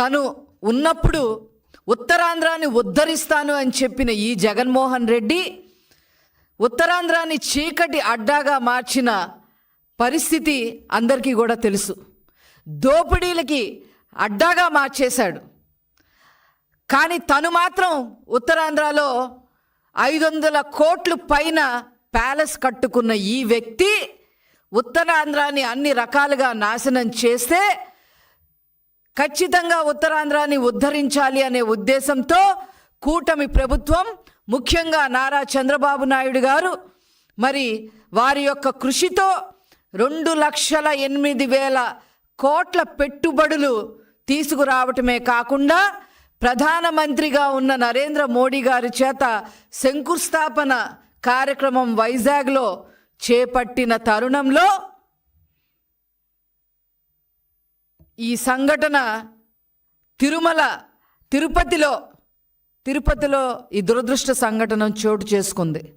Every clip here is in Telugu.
తను ఉన్నప్పుడు ఉత్తరాంధ్రాన్ని ఉద్ధరిస్తాను అని చెప్పిన ఈ జగన్మోహన్ రెడ్డి ఉత్తరాంధ్రాన్ని చీకటి అడ్డాగా మార్చిన పరిస్థితి అందరికీ కూడా తెలుసు. దోపిడీలకి అడ్డాగా మార్చేశాడు. కానీ తను మాత్రం ఉత్తరాంధ్రలో ఐదు వందల కోట్లు పైన ప్యాలెస్ కట్టుకున్న ఈ వ్యక్తి ఉత్తరాంధ్రాన్ని అన్ని రకాలుగా నాశనం చేస్తే ఖచ్చితంగా ఉత్తరాంధ్రాన్ని ఉద్ధరించాలి అనే ఉద్దేశంతో కూటమి ప్రభుత్వం ముఖ్యంగా నారా చంద్రబాబు నాయుడు గారు మరి వారి యొక్క కృషితో రెండు లక్షల ఎనిమిది వేల కోట్ల పెట్టుబడులు తీసుకురావటమే కాకుండా ప్రధానమంత్రిగా ఉన్న నరేంద్ర మోడీ గారి చేత శంకుస్థాపన కార్యక్రమం వైజాగ్లో చేపట్టిన తరుణంలో ఈ సంఘటన తిరుమల తిరుపతిలో తిరుపతిలో ఈ దురదృష్ట సంఘటన చోటు చేసుకుంది.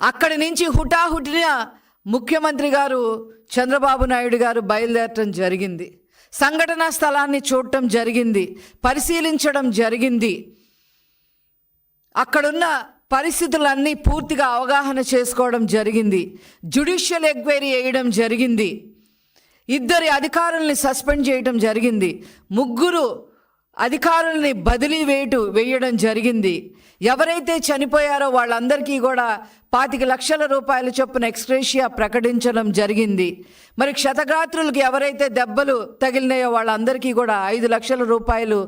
అక్కడి నుంచి హుటాహుటిన ముఖ్యమంత్రి గారు చంద్రబాబు నాయుడు గారు బయలుదేరటం జరిగింది. సంఘటనా స్థలాన్ని చూడటం జరిగింది పరిశీలించడం జరిగింది. అక్కడున్న పరిస్థితులన్నీ పూర్తిగా అవగాహన చేసుకోవడం జరిగింది. జ్యుడిషియల్ ఎంక్వైరీ వేయడం జరిగింది. ఇద్దరి అధికారుల్ని సస్పెండ్ చేయటం జరిగింది. ముగ్గురు అధికారుల్ని బదిలీ వేటు వేయడం జరిగింది. ఎవరైతే చనిపోయారో వాళ్ళందరికీ కూడా పాతిక లక్షల రూపాయల చొప్పున ఎక్స్క్రేషియా ప్రకటించడం జరిగింది. మరి క్షతగాత్రులకు ఎవరైతే దెబ్బలు తగిలినాయో వాళ్ళందరికీ కూడా ఐదు లక్షల రూపాయలు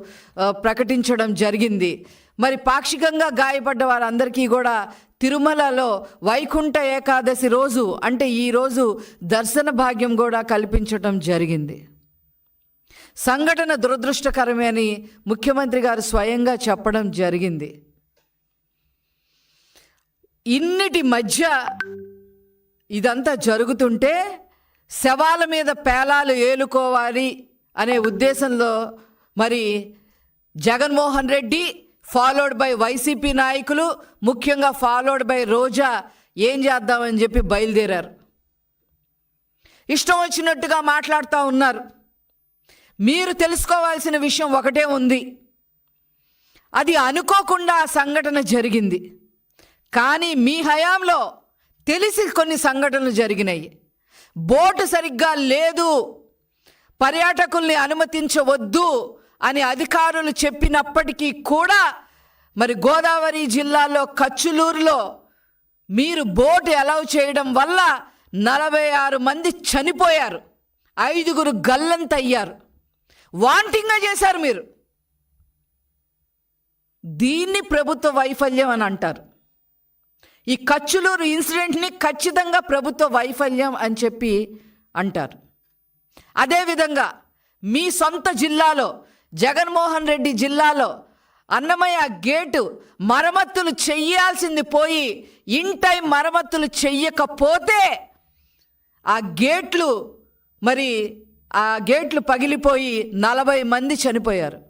ప్రకటించడం జరిగింది. మరి పాక్షికంగా గాయపడ్డ వారందరికీ కూడా తిరుమలలో వైకుంఠ ఏకాదశి రోజు అంటే ఈ రోజు దర్శన భాగ్యం కూడా కల్పించటం జరిగింది. సంఘటన దురదృష్టకరమే అని ముఖ్యమంత్రి గారు స్వయంగా చెప్పడం జరిగింది. ఇన్నిటి మధ్య ఇదంతా జరుగుతుంటే శవాల మీద పేలాలు ఏలుకోవాలి అనే ఉద్దేశంలో మరి Jaganmohan Reddy followed by YCP నాయకులు ముఖ్యంగా ఫాలోడ్ బై రోజా ఏం చేద్దామని చెప్పి బయలుదేరారు. ఇష్టం వచ్చినట్టుగా మాట్లాడుతూ ఉన్నారు. మీరు తెలుసుకోవాల్సిన విషయం ఒకటే ఉంది. అది అనుకోకుండా ఆ సంఘటన జరిగింది. కానీ మీ హయాంలో తెలిసి కొన్ని సంఘటనలు జరిగినాయి. బోటు సరిగ్గా లేదు పర్యాటకుల్ని అనుమతించవద్దు అని అధికారులు చెప్పినప్పటికీ కూడా మరి గోదావరి జిల్లాలో కచ్చులూరులో మీరు బోటు అలౌ చేయడం వల్ల నలభై ఆరు మంది చనిపోయారు. ఐదుగురు గల్లంతయ్యారు. వాంటింగ్గా చేశారు మీరు. దీన్ని ప్రభుత్వ వైఫల్యం అని అంటారు. ఈ కచ్చులూరు ఇన్సిడెంట్ని ఖచ్చితంగా ప్రభుత్వ వైఫల్యం అని చెప్పి అంటారు. అదేవిధంగా మీ సొంత జిల్లాలో జగన్మోహన్ రెడ్డి జిల్లాలో అన్నమయ్య గేటు మరమ్మతులు చెయ్యాల్సింది పోయి ఇన్ టైం మరమ్మతులు చెయ్యకపోతే ఆ గేట్లు మరి ఆ గేట్లు పగిలిపోయి నలభై మంది చనిపోయారు.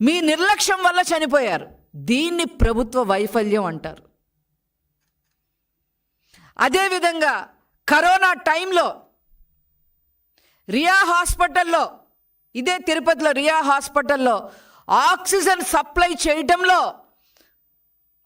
మీ నిర్లక్ష్యం వల్ల చనిపోయారు. దీన్ని ప్రభుత్వ వైఫల్యం అంటారు. అదేవిధంగా కరోనా టైంలో రియా హాస్పిటల్లో ఇదే తిరుపతిలో రియా హాస్పిటల్లో ఆక్సిజన్ సప్లై చేయటంలో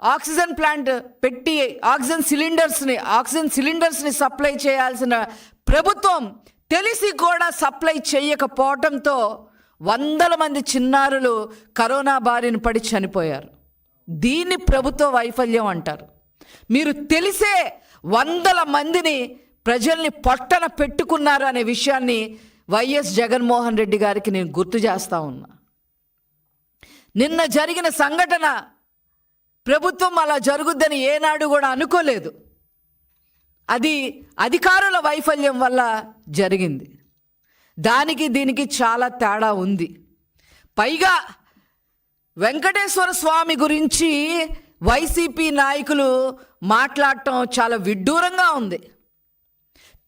ఆక్సిజన్ ప్లాంట్ పెట్టి ఆక్సిజన్ సిలిండర్స్ని ఆక్సిజన్ సిలిండర్స్ని సప్లై చేయాల్సిన ప్రభుత్వం తెలిసి కూడా సప్లై చేయకపోవటంతో వందల మంది చిన్నారులు కరోనా బారిన పడి చనిపోయారు. దీన్ని ప్రభుత్వ వైఫల్యం అంటారు. మీరు తెలిసే వందల మందిని ప్రజల్ని పొట్టన పెట్టుకున్నారు అనే విషయాన్ని వైఎస్ జగన్మోహన్ రెడ్డి గారికి నేను గుర్తు చేస్తా ఉన్నా. నిన్న జరిగిన సంఘటన ప్రభుత్వం అలా జరుగుద్దని ఏనాడు కూడా అనుకోలేదు. అది అధికారుల వైఫల్యం వల్ల జరిగింది. దానికి దీనికి చాలా తేడా ఉంది. పైగా వెంకటేశ్వర స్వామి గురించి వైసీపీ నాయకులు మాట్లాడటం చాలా విడ్డూరంగా ఉంది.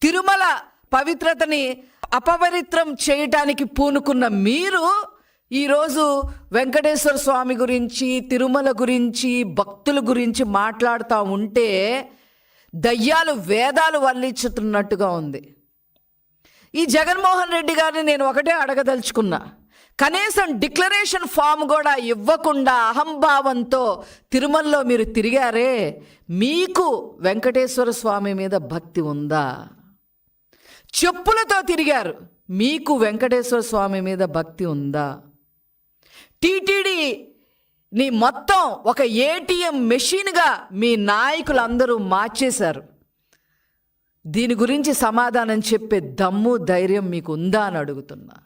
తిరుమల పవిత్రతని అపవిత్రం చేయటానికి పూనుకున్న మీరు ఈరోజు వెంకటేశ్వర స్వామి గురించి తిరుమల గురించి భక్తుల గురించి మాట్లాడుతూ ఉంటే దయ్యాలు వేదాలు వల్లించుతున్నట్టుగా ఉంది. ఈ జగన్మోహన్ రెడ్డి గారిని నేను ఒకటే అడగదలుచుకున్నా. కనీసం డిక్లరేషన్ ఫామ్ కూడా ఇవ్వకుండా అహంభావంతో తిరుమలలో మీరు తిరిగారే మీకు వెంకటేశ్వర స్వామి మీద భక్తి ఉందా? చెప్పులతో తిరిగారు మీకు వెంకటేశ్వర స్వామి మీద భక్తి ఉందా? టీటీడీ నీ మొత్తం ఒక ఏటీఎం మెషిన్గా మీ నాయకులందరూ మార్చేశారు. దీని గురించి సమాధానం చెప్పే దమ్ము ధైర్యం మీకు ఉందా అని అడుగుతున్నా.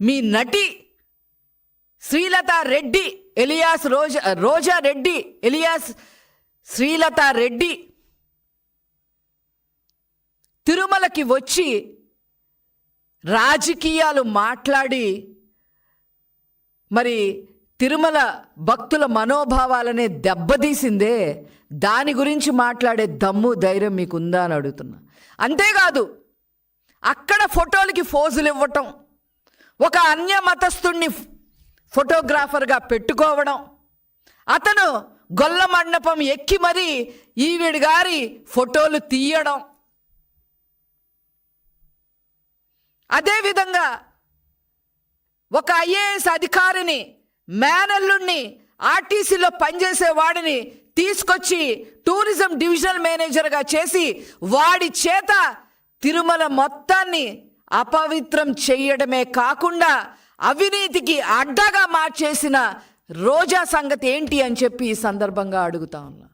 మీ నటి శ్రీలత రెడ్డి ఎలియాస్ రోజా రోజా రెడ్డి ఎలియాస్ శ్రీలత రెడ్డి తిరుమలకి వచ్చి రాజకీయాలు మాట్లాడి మరి తిరుమల భక్తుల మనోభావాలనే దెబ్బతీసిందే దాని గురించి మాట్లాడే దమ్ము ధైర్యం మీకు ఉందా అని అడుగుతున్నా. అంతేకాదు అక్కడ ఫోటోలకి ఫోజులు ఇవ్వటం ఒక అన్య మతస్థుణ్ణి ఫోటోగ్రాఫర్గా పెట్టుకోవడం అతను గొల్ల మండపం ఎక్కి మరీ ఈవిడ గారి ఫోటోలు తీయడం. అదేవిధంగా ఒక ఐఏఎస్ అధికారిని మేనల్లుణ్ణి ఆర్టీసీలో పనిచేసే వాడిని తీసుకొచ్చి టూరిజం డివిజనల్ మేనేజర్గా చేసి వాడి చేత తిరుమల మొత్తాన్ని అపవిత్రం చేయడమే కాకుండా అవినీతికి అడ్డగా మార్చేసిన రోజా సంగతి ఏంటి అని చెప్పి ఈ సందర్భంగా అడుగుతా ఉన్నా.